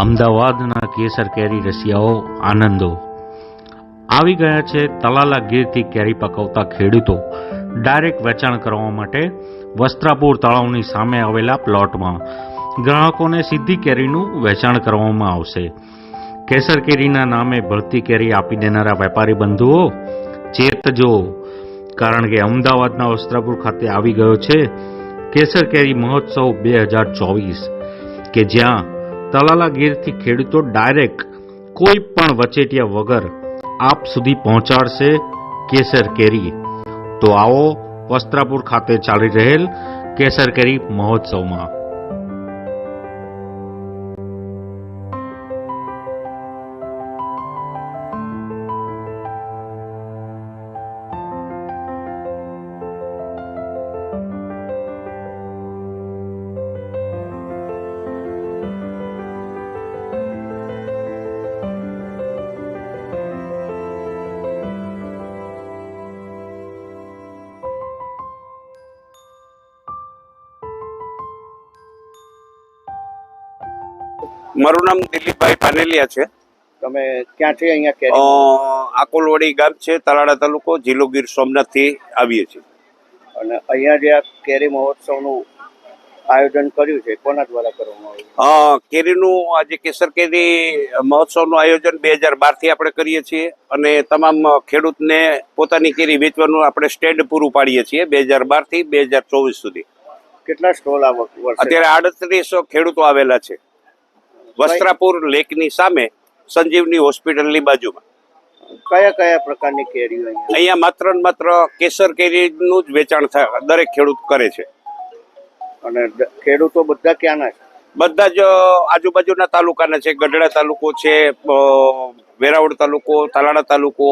અમદાવાદના કેસર કેરી રસિયાઓ આનંદો. આવી ગયા છે તલાલા ગીરથી કેરી પકવતા ખેડૂતો. ડાયરેક્ટ વેચાણ કરવા માટે વસ્ત્રાપુર તળાવની સામે આવેલા પ્લોટમાં. ગ્રાહકોને સીધી કેરીનું વેચાણ કરવામાં આવશે. કેસર કેરીના નામે ભળતી કેરી આપી દેનારા વેપારી બંધુઓ ચેતજો કારણ કે અમદાવાદના વસ્ત્રાપુર ખાતે આવી ગયો છે. કેસર કેરી મહોત્સવ બે હજાર ચોવીસ, કે જ્યાં તલાલા ગીરથી ખેડૂતો ડાયરેક્ટ કોઈ પણ વચેટિયા વગર આપ સુધી પહોંચાડશે કેસર કેરી તો આવો વસ્ત્રાપુર ખાતે ચાલી રહેલ કેસર કેરી મહોત્સવમાં. મારું નામ દિલીપભાઈ પાનેલિયા છે. તમે ક્યાંથી અહીંયા કેરી? આકોલવાડી ગામ છે તલાડા તાલુકો જિલ્લો ગીર સોમનાથથી આવીએ છીએ. અને અહીંયા જે આ કેરી મહોત્સવનું આયોજન કર્યું છે કોના દ્વારા કરવામાં આવ્યું? હા કેરીનું આજે કેસર કેરી મહોત્સવનું આયોજન બે હજાર બારથી આપણે કરીએ છીએ અને તમામ ખેડૂતને પોતાની કેરી વેચવાનું આપણે સ્ટેન્ડ પૂરું પાડીએ છીએ બે હજાર બારથી બે હજાર ચોવીસ સુધી. કેટલા સ્ટોલ આ અત્યારે આડત્રીસો ખેડૂતો આવેલા છે. વસ્ત્રાપુર લેકની સામે સંજીવની હોસ્પિટલની બાજુમાં. કયા કયા પ્રકારની કેરીઓ અહીંયા? અહીંયા માત્ર ને માત્ર કેસર કેરીનું જ વેચાણ થાય દરેક ખેડૂત કરે છે. અને ખેડૂતો બધા ક્યાંના છે? બધા જ આજુબાજુના તાલુકાના છે. ગઢડા તાલુકો છે વેરાવળ તાલુકો તાલાડા તાલુકો.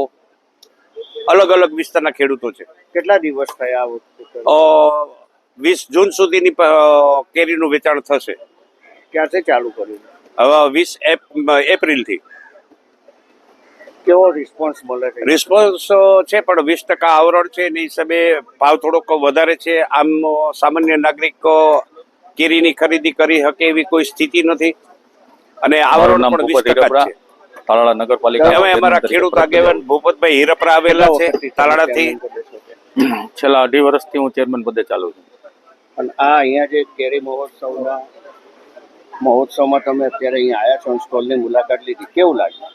અલગ અલગ વિસ્તારના ખેડૂતો છે. કેટલા દિવસ થયા આ વીસ જૂન સુધીની કેરીનું વેચાણ થશે. ક્યાંથી ચાલુ કર્યું? વીસ એપ્રિલથી. કેવો રિસ્પોન્સ મળે છે? રિસ્પોન્સ છે પણ વીસ ટકા આવરણ છે એની હિસાબે ભાવ થોડોક વધારે છે. આમ સામાન્ય નાગરિક કેરીની ખરીદી કરી શકે એવી કોઈ સ્થિતિ નથી. અને આવરણ પણ વીસ ટકા છે. તાલાળા નગરપાલિકા અમે અમારા ખેડૂત આગેવાન ભૂપતભાઈ હીરપરા આવેલા છે તાલાળાથી. છેલ્લા અઢી વર્ષથી હું ચેરમેન પદે ચાલુ છું. અને આ અહીંયા જે કેરી મહોત્સવના મહોત્સવમાં તમે અત્યારે અહીંયા આવ્યા છો સ્ટોલની મુલાકાત લીધી. કેવું લાગ્યું?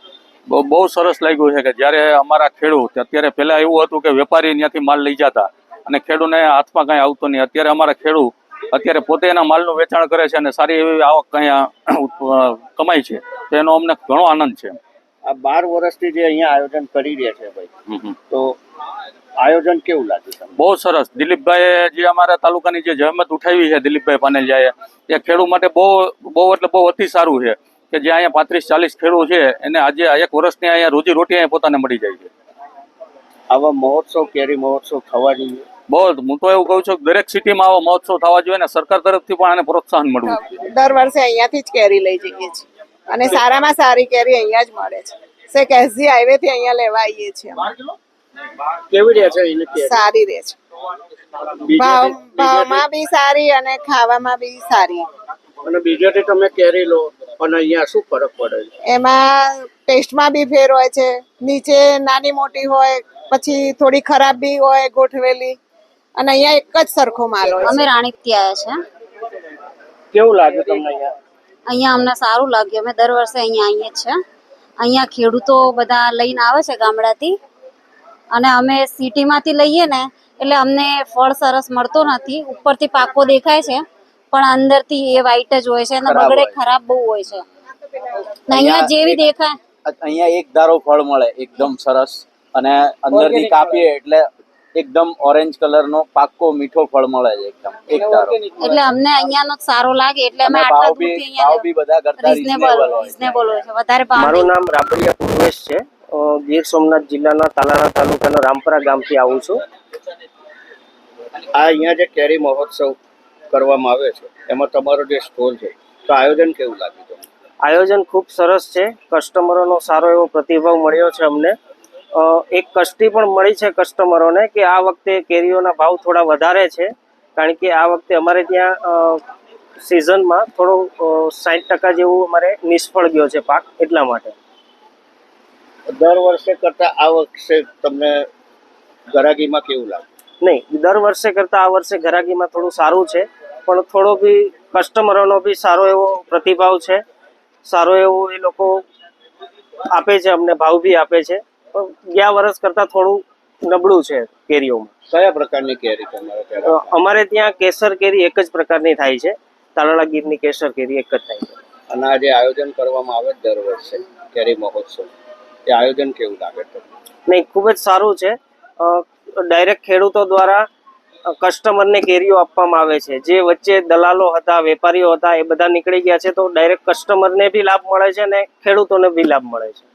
બહુ બહુ સરસ લાગ્યું છે કે જ્યારે અમારા ખેડૂત અત્યારે પહેલાં એવું હતું કે વેપારી ત્યાંથી માલ લઈ જતા અને ખેડૂતને હાથમાં કાંઈ આવતું નહીં. અત્યારે અમારા ખેડૂત અત્યારે પોતે એના માલનું વેચાણ કરે છે અને સારી એવી આવક અહીંયા કમાય છે. તો એનો અમને ઘણો આનંદ છે. આ બાર વર્ષથી જે અહીંયા આયોજન કરી રહ્યા છે ભાઈ. તો આયોજન કેવું લાગ્યું તમને? બહુ સરસ. દિલીપભાઈએ જે અમારા તાલુકાની જે જહેમત ઉઠાવી છે દિલીપભાઈ પાનેલિયાએ એ ખેડૂત માટે બહુ બહુ એટલે બહુ અતિ સારું છે કે જે અહીંયા પાંત્રીસ ચાલીસ ખેડૂત છે એને આજે એક વર્ષની અહીંયા રોજી રોટી અહીંયા પોતાને મળી જાય છે. આવા મહોત્સવ કેરી મહોત્સવ થવા જોઈએ. બહુ હું તો એવું કહું છું કે દરેક સિટીમાં આવો મહોત્સવ થવા જોઈએ ને સરકાર તરફથી પણ આને પ્રોત્સાહન મળવું દર વર્ષે અહીંયાથી જ કેરી લઈ જઈએ છીએ. અને સારામાં સારી કેરી અહીંયા જ મળે છે. શેખ એસજી હાઈવે થી અહીંયા લેવા આવીએ છીએ. કેવી રહે છે એની સારી રહે છે. ભાવ ભાવમાં બી સારી અને ખાવામાં બી સારી. અને બીજેથી તમે કેરી લો અને અહીંયા શું ફરક પડે છે? એમાં ટેસ્ટમાં બી ફેર હોય છે. નીચે નાની મોટી હોય પછી થોડી ખરાબ બી હોય ગોઠવેલી. અને અહીંયા એક જ સરખો માલ હોય અમે રાણીપથી આવ્યા છે. કેવું લાગ્યું તમને અહીંયા? અહીંયા અમને સારું લાગ્યું. અમે દર વર્ષે અહીંયા આવીએ જ છે. અહીંયા ખેડૂતો બધા લઈને આવે છે ગામડાથી. અને અમે સિટીમાંથી લઈએ ને એટલે અમને ફળ સરસ મળતો નથી. ઉપરથી પાકો દેખાય છે પણ અંદરથી એ વ્હાઈટ જ હોય છે અને બગડે ખરાબ બહુ હોય છે. અહીંયા જેવી દેખાય અહીંયા એક ધારો ફળ મળે એકદમ સરસ. અને અંદરથી કાપીએ એટલે એકદમ ઓરેન્જ કલર નો પાક્કો મીઠો ફળ મળે છે એકદમ એક ધારો. એટલે અમને અહીંયાનો સારો લાગે એટલે અમે આટલા દૂરથી ભાવ અહીંયા બી બધા કરતા રીઝનેબલ રીઝનેબલ હોય છે. વધારે ભાવ મારું નામ રાબડિયા પૂર્વેશ છે. ગીર સોમનાથ જિલ્લાના તાલાળા તાલુકાના રામપરા ગામથી આવું છું. આ અહીંયા જે કેરી મહોત્સવ કરવામાં આવે છે એમાં તમારો જે સ્ટોલ છે તો આયોજન કેવું લાગ્યું તમને? આયોજન ખૂબ સરસ છે કસ્ટમરોનો સારો એવો પ્રતિભાવ મળ્યો છે અમને. એક કષ્ટી પણ મળી છે કસ્ટમરોને કે આ વખતે કેરીઓના ભાવ થોડા વધારે છે કારણ કે આ વખતે અમારે ત્યાં સિઝનમાં થોડો સાઠ ટકા જેવું અમારે નિષ્ફળ ગયો છે પાક એટલા માટે. દર વર્ષે કરતા આ વર્ષે તમને ગરાગીમાં કેવું લાગે? નહીં દર વર્ષે કરતાં આ વર્ષે ગરાગીમાં થોડું સારું છે પણ થોડો બી કસ્ટમરોનો બી સારો એવો પ્રતિભાવ છે. સારો એવો એ લોકો આપે છે અમને ભાવ બી આપે છે. પણ ગયા વર્ષ કરતાં થોડું નબળું છે કેરીઓમાં. કયા પ્રકારની કેરી તમારે અમારે ત્યાં કેસર કેરી એક જ પ્રકારની થાય છે. તાલાળા ગીરની કેસર કેરી એક જ થાય છે. અને આ જે આયોજન કરવામાં આવે દર વર્ષે કેરી મહોત્સવ. એ આયોજન કેવું લાગે છે? નહીં, ખૂબ જ સારું છે. ડાયરેક્ટ ખેડૂતો દ્વારા કસ્ટમરને કેરીઓ આપવામાં આવે છે. જે વચ્ચે દલાલો હતા, વેપારીઓ હતા, એ બધા નીકળી ગયા છે, તો ડાયરેક્ટ કસ્ટમરને બી લાભ મળે છે અને ખેડૂતોને બી લાભ મળે છે.